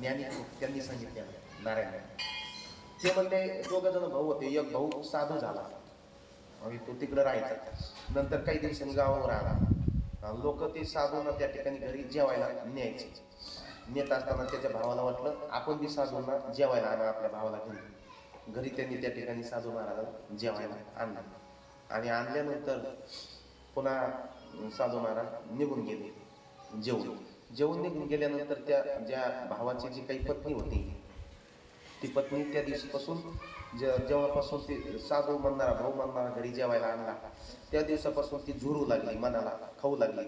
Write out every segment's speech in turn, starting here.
ज्ञानी त्यांनी सांगितलं नारायण ते म्हणले दोघ जण भाऊ होते एक भाऊ साधू झाला. आणि तो तिकडं राहायचा. नंतर काही दिवसांनी गावावर आला. लोक ते साधूंना त्या ठिकाणी घरी जेवायला न्यायचे. नेत असताना त्याच्या भावाला वाटलं आपण बी साधूंना जेवायला आणा आपल्या भावाला घरी. घरी त्यांनी त्या ठिकाणी साधू महाराजाला जेवायला आणलं. आणि आणल्यानंतर पुन्हा साधू महाराज निघून गेले जेवले जेवून निघून गेल्यानंतर त्या ज्या भावाची जी काही पत्नी होती ती पत्नी त्या दिवशीपासून जेव्हापासून ती साधू म्हणणारा भाऊ म्हणणारा घरी जेवायला आणला त्या दिवसापासून ती झुरू लागली मनाला खाऊ लागली.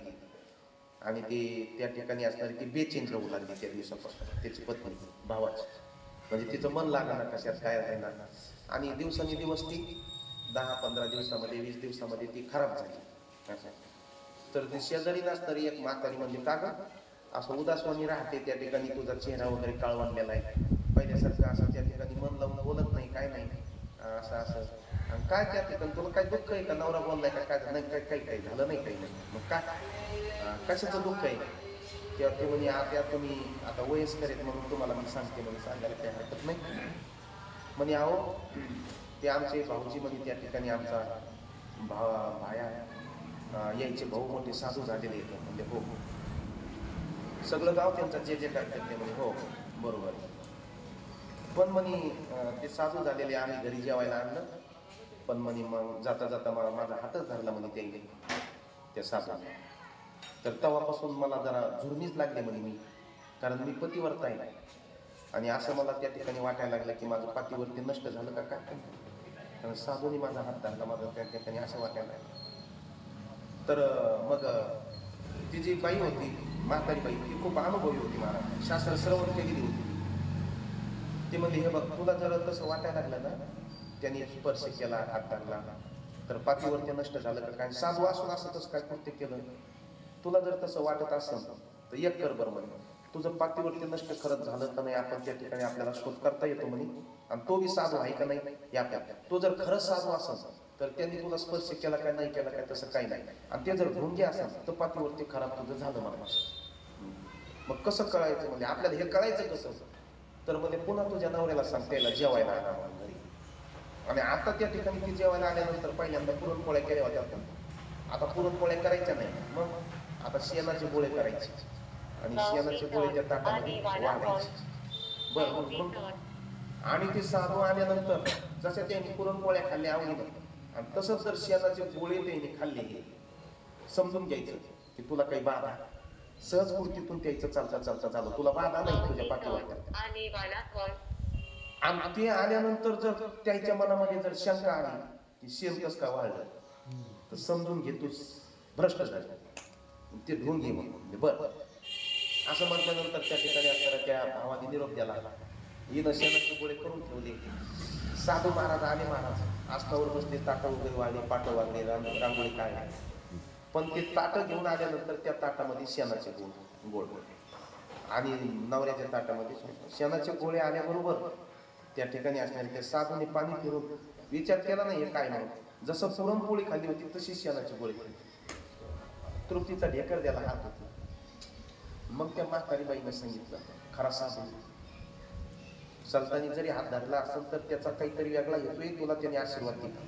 आणि ती त्या ठिकाणी असणारी ती बेचैन राहू लागली त्या दिवसापासून त्याची पत्नी भावाची. म्हणजे तिचं मन लागणार कशात काय राहणार? आणि दिवसांनी दिवस ती दहा पंधरा दिवसामध्ये वीस दिवसामध्ये ती खराब झाली. असं तर ती शेजारी नसणारी एक म्हातारी म्हणजे का असं उदासवाणी राहते त्या ठिकाणी तुझा चेहरा वगैरे काळवणलेला आहे. पहिल्यासारखं असं त्या ठिकाणी मन लावून बोलत नाही काय नाही. असं असं. आणि काय त्या ठिकाणी तुला काय दुःख आहे का? नवरा बोललाय का? काय नाही काय काही काही झालं नाही काही नाही. मग काय? कशाचं दुःख आहे? तेव्हा ते म्हणे आता तुम्ही आता वयस्कर आहेत म्हणून तुम्हाला मी सांगते म्हणून सांगायला काही हरकत नाही. म्हणे आहो ते आमचे भाऊजी म्हणे त्या ठिकाणी आमचा भा भाया यायचे भाऊ मोठे साधू झालेले आहेत. म्हणजे हो. हो. सगळं गाव त्यांचा जे जे करतात ते म्हणे हो बरोबर. पण म्हणे ते साधू झालेले आम्ही घरी जेवायला आणलं. पण म्हणे मग जाता जाता मला माझा हातच धरला म्हणे ते त्या साधू तर तेव्हापासून मला जरा झुरमीच लागली म्हणे मी कारण मी पतिवर्त आहे. आणि असं मला त्या ठिकाणी वाटायला लागलं की माझं पातीवरती नष्ट झालं का काय? कारण साधूने माझा हात धरला माझं त्या ठिकाणी असं वाटायला लागलं. तर मग ती जी बाई होती म्हातारी बाई ती खूप अनुभवी होती मला शास्त्र श्रवण केलेली होती. ती म्हणली हे बघ तुला जर तसं वाटायला लागलं ना त्यांनी स्पर्श केला हात धरला तर पातीवरती नष्ट झालं का? काय साधू असून असं तसं काय कृत्य केलं? तुला जर तसं वाटत असेल तर एक कर बरं म्हणे. तुझं पाठीवरती नष्ट खरंच झालं का नाही आपण त्या ठिकाणी आपल्याला शोध करता येतो म्हणे. आणि तो बी साधू आहे का नाही? या तो जर खरंच साधू असेल तर त्यांनी तुला स्पर्श केला काय नाही केला काय तसं काही नाही. आणि ते जर भुंगे असेल तर पातीवरती खराब तुझं झालं मला मग कसं कळायचं म्हणजे? आपल्याला हे कळायचं कसं? तर म्हणजे पुन्हा तुझ्या नवऱ्याला सांग त्याला जेवायला आणा घरी. आणि आता त्या ठिकाणी ती जेवायला आल्यानंतर पहिल्यांदा पुरणपोळ्या केल्या होत्या आपण. आता पुरणपोळ्या करायच्या नाही. मग आता शेणाचे गोळे करायचे. आणि शेणाचे गोळे त्या ताटामध्ये वाढायचे. बरं मग आणि ते साधू आल्यानंतर जसं त्यांनी पुरणपोळ्या खाल्ल्या आवडीनं आणि तसंच जर शेणाचे गोळे त्यांनी खाल्ले समजून घ्यायचं की तुला काही बाधा. सहज कृतीतून त्याचं चालता चालता झालं तुला बाधा नाही तुझ्या पाठीवर आणि ते आल्यानंतर जर त्याच्या मनामध्ये जर शंका आली की शेण कस का वाढलं तर समजून घे तू भ्रष्ट झालं. ते ढून घे म्हणून. बर. असं म्हटल्यानंतर त्या ठिकाणी असताना त्या भावाने निरोप द्याला हिनं शेणाचे गोळे करून ठेवले. साधू महाराज आले महाराज आस्थावर बसले ताटं वगैरे वाढले पाटं वाढले रांगोळी काय पण ते ताटं घेऊन आल्यानंतर त्या ताटामध्ये शेणाचे गोळ गोळ. आणि नवऱ्याच्या ताटामध्ये शेणाचे गोळे आल्याबरोबर त्या ठिकाणी असणारे त्या साधूने पाणी फिरून विचार केला नाही हे काय म्हणून जसं पुरणपोळी खाल्ली होती तशी शेणाची गोळी खाल्ली. तृप्तीचा ढेकर द्यायला हात होती. मग त्या म्हातारी सांगितलं खरा साधू सल्तानी जरी हात धरला असेल तर त्याचा काहीतरी वेगळा येतोय तुला त्यांनी आशीर्वाद दिला.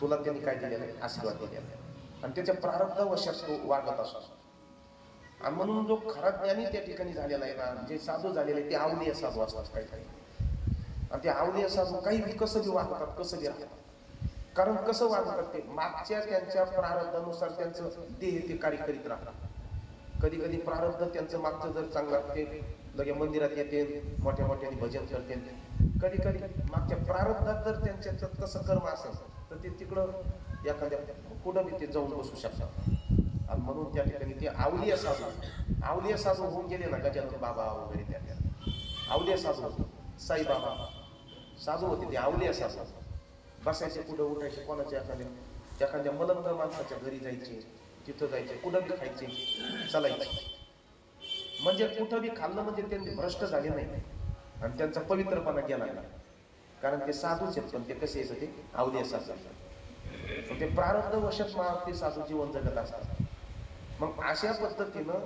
तुला त्यांनी काय दिलेलं आहे? आशीर्वाद दिलेला आहे. आणि त्याच्या प्रारब्धावशात तो वागत असतो. आणि म्हणून जो खरा ज्ञानी त्या ठिकाणी झालेला आहे ना जे साधू झालेले आहे, ते आवलीय साधू असतात काही काही. आणि ते आवलीय साधू काही बी कसं बी वागतात कसं बी राहतात. कारण कसं वागतात ते? मागच्या त्यांच्या प्रारब्धानुसार त्यांचं देह ते कार्य करीत राहतात. कधी कधी प्रारब्ध त्यांचं मागचं जर चांगलं ते लगे मंदिरात येते मोठ्या मोठ्याने भजन करते. कधी कधी मागच्या प्रारब्धात जर त्यांच्या कसं तसं कर्म असेल तर ते तिकडं एखाद्या कुठं बी ते जाऊन बसू शकतात. आणि म्हणून त्या ठिकाणी ते आवलिया साधू आवलिया साधू होऊन गेले ना गजानन बाबा वगैरे त्या त्या आवलिया साधू साईबाबा. साधू होते ते आवलिया साधू. बसायचे कुठं उठायचे कोणाच्या एखाद्या एखाद्या मलंग माणसाच्या घरी जायचे तिथं जायचे कुठं बी खायचे चालायचे. म्हणजे कुठं बी खाल्लं म्हणजे त्यांनी भ्रष्ट झाले नाही. आणि त्यांचा पवित्रपणा गेला नाही. कारण ते साधूच आहेत पण ते कसे आहेत ते आवलिया असतात ते प्रारब्ध वशत मा ते साधू जीवन जगत असतात. मग अशा पद्धतीनं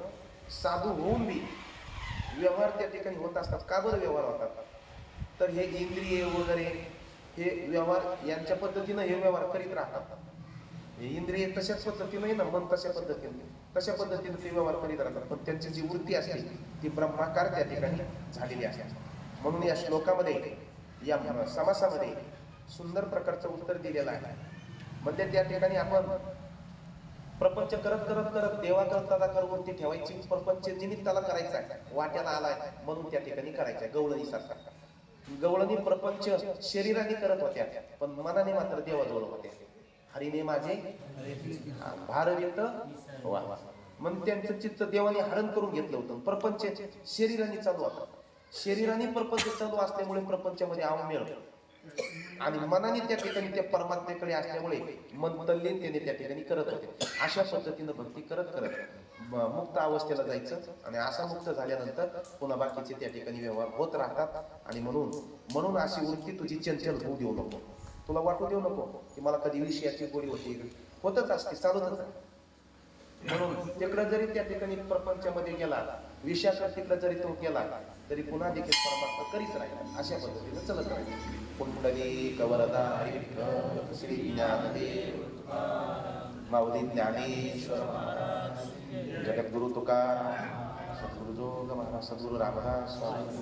साधू होऊन बी व्यवहार त्या ठिकाणी होत असतात. का बरं व्यवहार होतात? तर हे इंद्रिय वगैरे हे व्यवहार यांच्या पद्धतीनं हे व्यवहार करीत राहतात. इंद्रिय तशाच पद्धतीने ना मन तशा पद्धतीने तशा पद्धतीने ते व्यवहार करीत राहतात. पण त्यांची जी वृत्ती असते ती ब्रह्माकार त्या ठिकाणी झालेली असते. म्हणून या श्लोकामध्ये या समासामध्ये सुंदर प्रकारचं उत्तर दिलेलं आहे. म्हणजे त्या ठिकाणी आपण प्रपंच करत करत करत देवाकरता कर वरती ठेवायची प्रपंच निमित्ताला करायचा आहे. वाट्याला आलाय म्हणून त्या ठिकाणी करायचं आहे. गवळणी सारखा. गवळणी प्रपंच शरीराने करत होत्या पण मनाने मात्र देवाजवळ होत्या. हरिने माझे. भार वा मग त्यांचं चित्त देवाने हरण करून घेतलं होतं. प्रपंच शरीराने चालू होता. शरीराने प्रपंच चालू असल्यामुळे प्रपंचामध्ये आवमेळ आणि मनाने त्या ठिकाणी त्या परमात्मेकडे असल्यामुळे मन तल्लीनतेने त्या ठिकाणी करत होते. अशा पद्धतीनं भक्ती करत करत मुक्त अवस्थेला जायचं. आणि असा मुक्त झाल्यानंतर पुन्हा बाकीचे त्या ठिकाणी व्यवहार होत राहतात. आणि म्हणून म्हणून अशी वृत्ती तुझी चंचल होऊ देऊ नको. तुला वाटू देऊ नको की मला कधी विषयाची गोळी होती. होतच असते चालूच म्हणून तिकडं जरी त्या ठिकाणी प्रपंचामध्ये गेला विषयाकडे तिकडं जरी तो गेला तरी पुन्हा देखील परमात्मा करीत राहिला अशा पद्धतीनं चलत राहील. कुंडली कवरदा श्री ज्ञानदेव. माऊली ज्ञानेश्वर जगद्गुरु तुकार सद्गुरु जोग महाराज सद्गुरु रामदास स्वामी.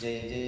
जय जय.